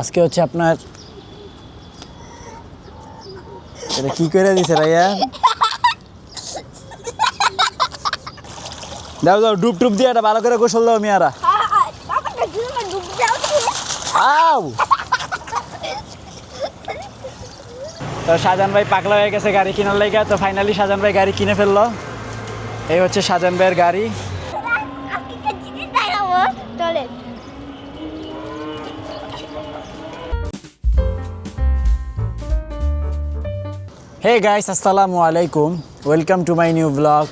আজকে হচ্ছে আপনার এটা কি করে দিছে রাইয়া দাও দাও, ডুব টুব দিয়ে এটা ভালো করে গোসল দাও মিয়ারা। আউ! তো শাহজাহান ভাই পাগলা হয়ে গেছে গাড়ি কেনার লেগে, তো ফাইনালি শাহজাহান ভাই গাড়ি কিনে ফেলল। এই হচ্ছে শাহজাহান ভাইয়ের গাড়ি। হে গাইস আসসালামু আলাইকুম welcome to my new blog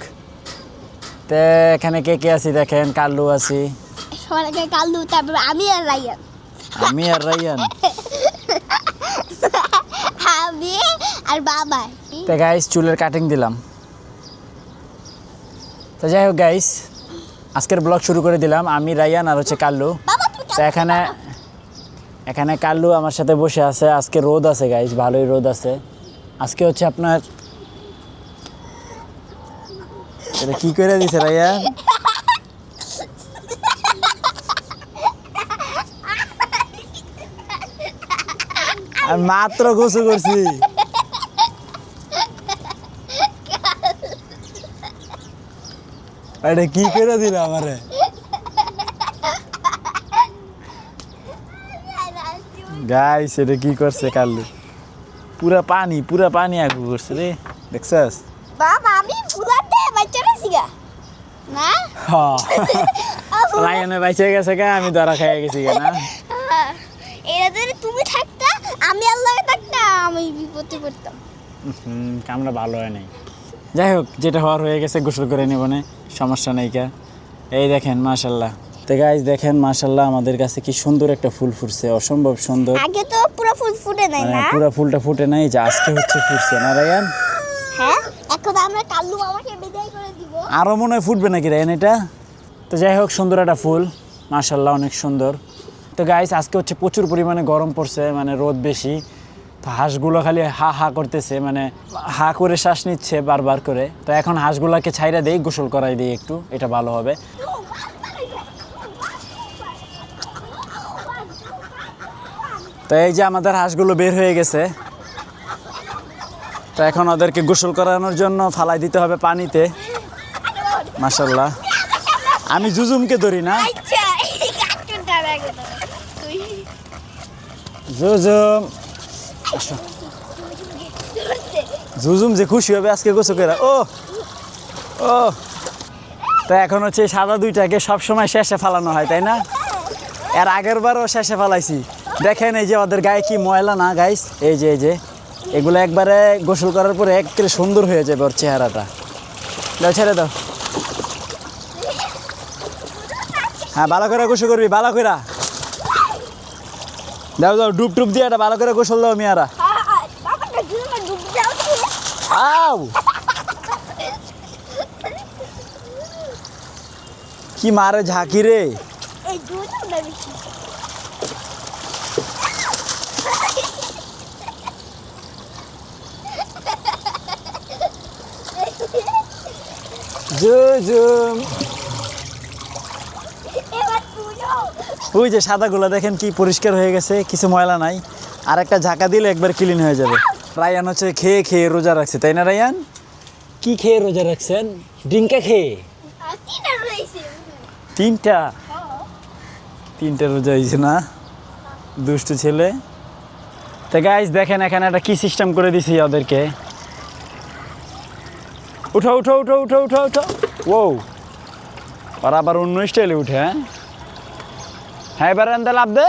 তে এখানে কে কে আছি দেখেন? কাল্লু আছি। সবাইকে কালু তারপর আমি আর রাইয়ান আমি আর রাইয়ান আমি আর বাবা। তো গাইস চুলের কাটিং দিলাম। তো যাই হোক গাইস আজকের ব্লগ শুরু করে দিলাম। আমি রাইয়ান আর হচ্ছে কাল্লু। তো এখানে এখানে কাল্লু আমার সাথে বসে আছে। আজকে রোদ আছে গাইস ভালোই রোদ আছে। আজকে হচ্ছে আপনার এটা কি করে দিছে রাইয়া আমি মাত্র গোসল করছি। এটা কি করে দিল আমারে? গাইস এটা কি করছে কাল্লু পুরা পানি পুরা পানি আগু করছে রে দেখছাস? বাবা আমি ফুলাতে বাচ্চাটা সিগা না? লাইনে বাইচে গেছে কে আমি ধরা খেয়ে গেছি কে না? এটা যদি তুমি থাকতা আমি আল্লাহ থাকতাম আমি বিপদে পড়তাম। হুম কামটা ভালো হয় নাই। যাই হোক যেটা হওয়ার হয়ে গেছে গোসল করে নেব না সমস্যা নেই কা। এই দেখেন মাশাল্লাহ। তো গাইজ দেখেন মাশাল্লাহ আমাদের কাছে কি সুন্দর একটা ফুল ফুটছে অসম্ভব সুন্দর। আগে তো পুরো ফুল ফুটে নাই মানে না? পুরো ফুলটা ফুটে নাই যে আজকে হচ্ছে ফুটছে না রায়ান? হ্যাঁ এখন আমরা কাল্লু মামাকে বিদায় করে দিব। আরও মনে হয় ফুটবে নাকি রায়ান এটা? তো যাই হোক সুন্দর একটা ফুল মাশাল্লাহ অনেক সুন্দর। তো গাইস আজকে হচ্ছে প্রচুর পরিমাণে গরম পড়ছে মানে রোদ বেশি। তো হাঁসগুলো খালি হা হা করতেছে মানে হা করে শ্বাস নিচ্ছে বারবার করে। তো এখন হাঁসগুলোকে ছাইরা দেই গোসল করাই দিই একটু এটা ভালো হবে। তো এই যে আমাদের হাঁসগুলো বের হয়ে গেছে তো এখন ওদেরকে গোসল করানোর জন্য ফালাই দিতে হবে পানিতে। মাসাল্লাহ আমি জুজুমকে ধরি না। আচ্ছা জুজুম। জুজুম যে খুশি হবে আজকে গোসল করে। ও ও। তো এখন হচ্ছে সাদা দুইটাকে সবসময় শেষে ফালানো হয় তাই না? এর আগের বারও শেষে ফালাইছি। দেখেন এই যে ওদের গায়ে কি ময়লা না গাইস এই যে এই যে। এগুলো একবারে গোসল করার পরে একেবারে সুন্দর হয়ে যাবে ওর চেহারাটা। দাও, ছেড়ে দাও। হ্যাঁ ভালো করে গোসল করবি, ভালো করে। দাও দাও, ডুব টুব দিয়ে এটা ভালো করে গোসল দাও, মিয়ারা। আউ! কি মারে ঝাঁকি রে এই দুধটা বেশি জুজুম এবার তুইও ওই যে সাদাগুলো দেখেন কি পরিষ্কার হয়ে গেছে কিছু ময়লা নাই। আর একটা ঝাঁকা দিলে একবার ক্লিন হয়ে যাবে। রায়ান হচ্ছে খেয়ে খেয়ে রোজা রাখছে তাই না রায়ান? কি খেয়ে রোজা রাখছেন? ডিঙ্কা খেয়ে? তিনটা তিনটা? তিনটা রোজা হয়েছে না? দুষ্টু ছেলে। তো গাইজ দেখেন এখানে একটা কি সিস্টেম করে দিছি ওদেরকে। উঠো উঠো উঠো উঠো উঠো উঠো। ও ওরা আবার অন্য স্টাইলে উঠে হ্যাঁ? হ্যাঁ এবার আনতে লাভ দে।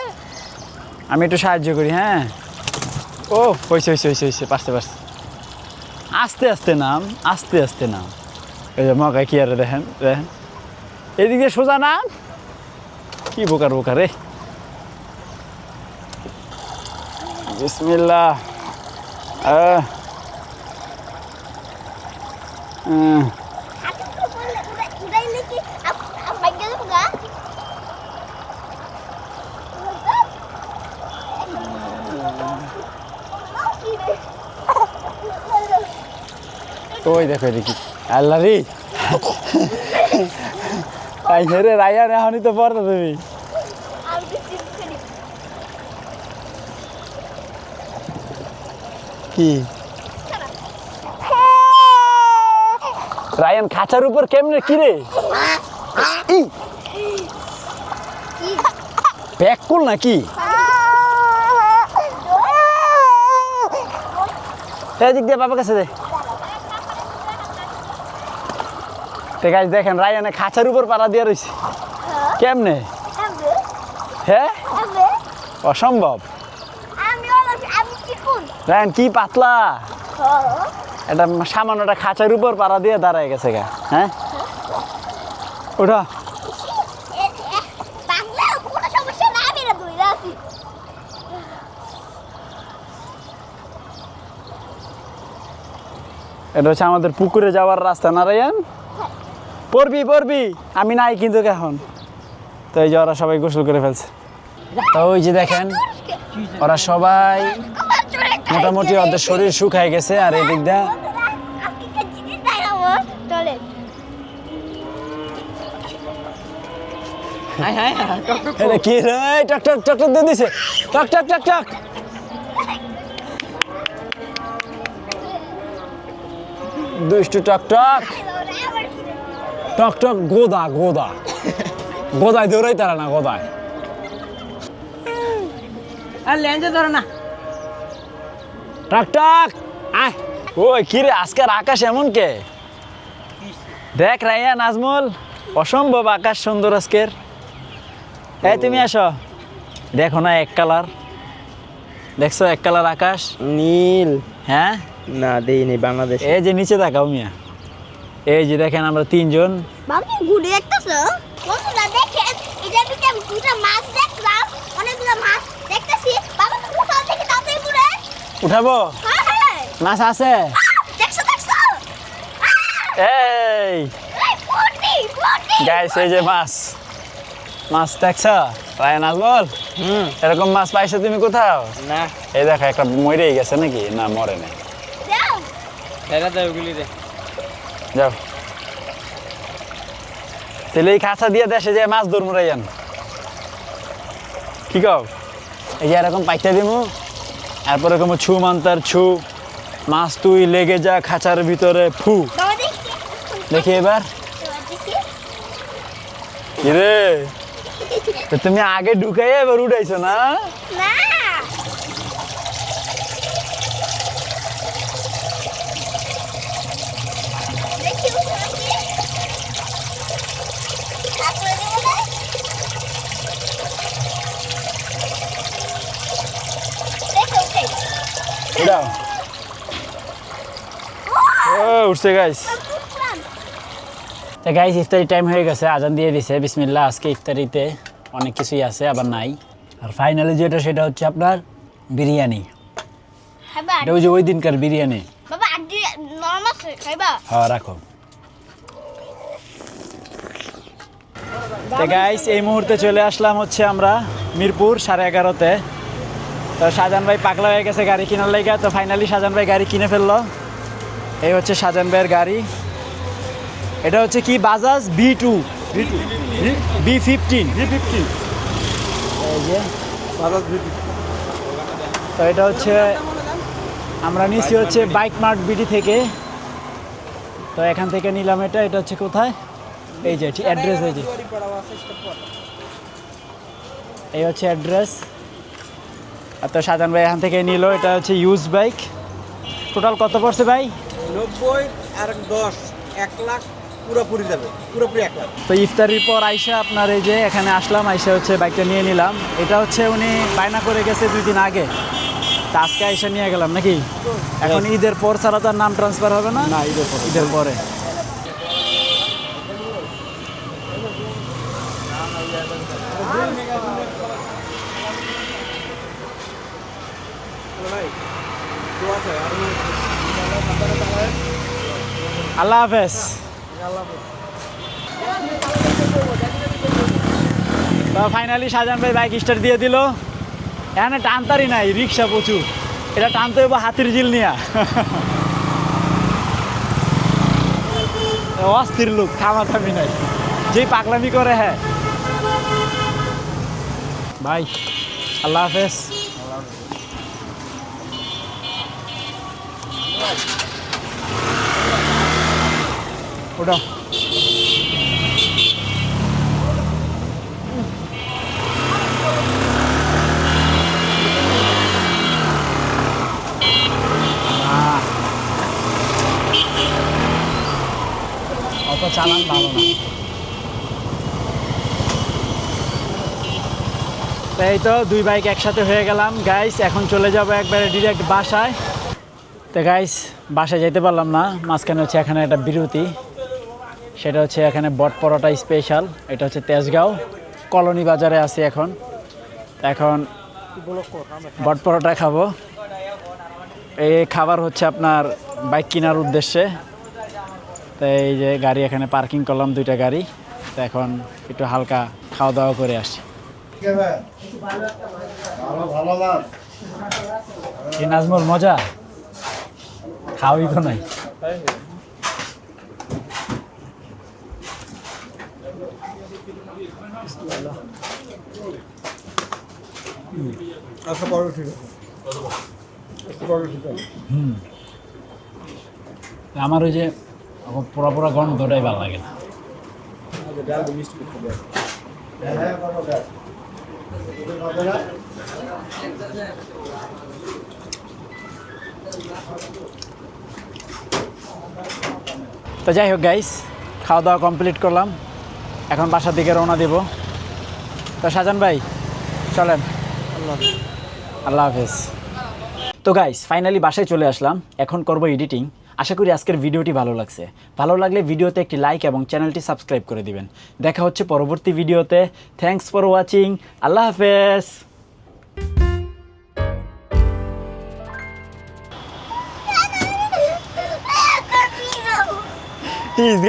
আমি একটু সাহায্য করি হ্যাঁ? ও হয়েছে হয়েছে হয়েছে হয়েছে পারছে পারছে। আস্তে আস্তে নাম, আস্তে আস্তে নাম। এই যে মকায় কি আর দেখেন দেখেন। এদিকে সোজা নাম। কি বোকার বোকার রে বিসমিল্লাহ। ওই দেখো দেখি আল্লাহ রে। তাই হেরে রায়ান এখনই তো পড়তো তুমি কি? রায়ান খাঁচার উপর কেমনে কি রে? ই, প্যাক করল নাকি? এদিক দিয়ে বাবার কাছে দে। গাছ দেখেন রায়ানে খাঁচার উপর পাড়া দিয়ে রয়েছে কেমনে? হ্যাঁ? অসম্ভব। রায়ান কি পাতলা? এটা সামান্য একটা খাঁচার উপর পাড়া দিয়ে দাঁড়ায় গেছে গা হ্যাঁ? আছি। এটা হচ্ছে আমাদের পুকুরে যাওয়ার রাস্তা না রায়ান পড়বি পড়বি। আমি নাই কিন্তু এখন। তো এই যে ওরা সবাই গোসল করে ফেলছে। তো ওই যে দেখেন ওরা সবাই মোটামুটি ওদের শরীর শুকায় গেছে আর এই দিক দিয়ে কি জিনিস তাই আমার চলে এটা কি রে টক টক টক টক দিয়ে দিছে। টক টক টক টক। দুষ্টু টক টক। টক টক গোদা গোদা। গোদায় দৌড়াই তারা না গোদায়। আর লেন্সে ধরো না। টক টক। আয়। ওই কি রে আজকের আকাশ এমন কে? দেখ রাইয়া নাজমুল অসম্ভব আকাশ সুন্দর আজকের। এই তুমি আসো। দেখো না এক কালার। দেখছ এক কালার আকাশ? নীল। হ্যাঁ? না দেইনি বাংলাদেশ। এই যে নিচে তাকাও মিয়া। এই যে দেখেন আমরা তিনজন। বাবু ঘুরে দেখতেছো? বন্ধুরা দেখেন এটা আমি দুটা মাছ দেখলাম অনেকগুলো মাছ দেখতেছি বাবা তো উঠাও দেখে তাড়াতাড়ি ঘুরে উঠাবো? মাছ আছে? এই। গাইস এই যে মাছ। মাছ দেখছ? রায়ন বল? হুম। এরকম মাছ পাইছো তুমি কোথাও? না। এই দেখো একটা মরেই গেছে নাকি? না মরে নাই। যাও। তাহলে এই খাঁচা দিয়ে দেশে যে মাছ ধরবো রাইয়ান কি কও? এই যে এরকম পাইতে দিমু। তারপর কোনো ছু মান্তার ছু, মাছ তুই লেগে যা খাঁচার ভিতরে, ফু। দেখি এবার। তুমি আগে ঢুকাই এবার উঠাইছো না না দেখি উঠে দেখি তারপরে দেবো না দেখো উঠে উঠাও ও উঠছে গাইস তো গাইস ইফতারি টাইম হয়ে গেছে আজান দিয়ে দিছে। বিসমিল্লাহ আজকে ইফতারিতে অনেক কিছুই আছে আবার নাই। আর ফাইনালি যেটা সেটা হচ্ছে আপনার বিরিয়ানি। এটা ওই যে ওই দিনকার বিরিয়ানি। হ্যাঁ রাখো। তো গাইস এই মুহূর্তে চলে আসলাম হচ্ছে আমরা মিরপুর সাড়ে এগারোতে। তো শাহজাহান ভাই পাগলা হয়ে গেছে গাড়ি কেনার লেগে তো ফাইনালি শাহজাহান ভাই গাড়ি কিনে ফেলল। এই হচ্ছে শাহজাহান ভাইয়ের গাড়ি। এটা হচ্ছে কি? Bajaj B two B fifteen তো এটা হচ্ছে, আমরা নিচ্ছি হচ্ছে বাইক মার্ট বিডি থেকে। তো এখান থেকে নিলাম এটা। এটা হচ্ছে কোথায়? এই যে অ্যাড্রেস এই যে। এই হচ্ছে অ্যাড্রেস তো সাজান ভাই এখান থেকে নিল এটা হচ্ছে ইউজ বাইক টোটাল কত পড়ছে ভাই? নব্বই আর দশ এক লাখ পুরোপুরি যাবে পুরোপুরি এক লাখ। তো ইফতারির পর আইসা আপনার এই যে এখানে আসলাম আইসা হচ্ছে বাইকটা নিয়ে নিলাম। এটা হচ্ছে উনি বায়না করে গেছে দুই দিন আগে। তা আজকে আইসা নিয়ে গেলাম নাকি? এখন ঈদের পর ছাড়া তো আর নাম ট্রান্সফার হবে না? না ঈদের পর। ঈদের পরে। আল্লাহ হাফেজ তো ফাইনালি শাহজাহান ভাই বাইক স্টার্ট দিয়ে দিল। এখানে টানতারই নাই, রিক্সা প্রচুর। এটা টানতে হইব হাতির জিল নিয়া। অস্থির লোক থামা থামি নাই। যেই পাগলামি করে হ্যাঁ। ভাই, আল্লাহ হাফেজ। ওটা। এই তো দুই বাইক একসাথে হয়ে গেলাম। গাইস এখন চলে যাব একবারে ডিরেক্ট বাসায়। তো গাইস বাসায় যেতে পারলাম না। মাঝখানে হচ্ছে এখানে একটা বিরতি। সেটা হচ্ছে এখানে বট পরোটা স্পেশাল এটা হচ্ছে তেজগাঁও। কলোনি বাজারে আছি এখন। এখন বট পরোটা খাব। এই খাবার হচ্ছে আপনার বাইক কেনার উদ্দেশ্যে। তো এই যে গাড়ি এখানে পার্কিং করলাম, দুইটা গাড়ি। তো এখন একটু হালকা খাওয়া দাওয়া করে কি নাজমুল, মজা? খাওয়াই তো নাই। আমার ওই যে পুরা পুরা গন্ধটাই ভালো লাগে না। তো যাই হোক গাইস খাওয়া দাওয়া কমপ্লিট করলাম। এখন বাসার দিকে রওনা দেব। তো সাজান ভাই চলেন। আল্লাহ হাফেজ। তো গাইস ফাইনালি বাসায় চলে আসলাম। এখন করব এডিটিং আশা করি আজকের ভিডিওটি ভালো লাগছে। ভালো লাগলে ভিডিওতে একটি লাইক এবং চ্যানেলটি সাবস্ক্রাইব করে দিবেন। দেখা হচ্ছে পরবর্তী ভিডিওতে। থ্যাঙ্কস ফর ওয়াচিং আল্লাহ হাফেজ।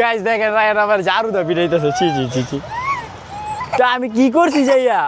গাইস দেখেন, রায়ন আমার জারুদা পিটাইতেছে। ছি ছি ছি ছি। তা আমি কি করছি যাইয়া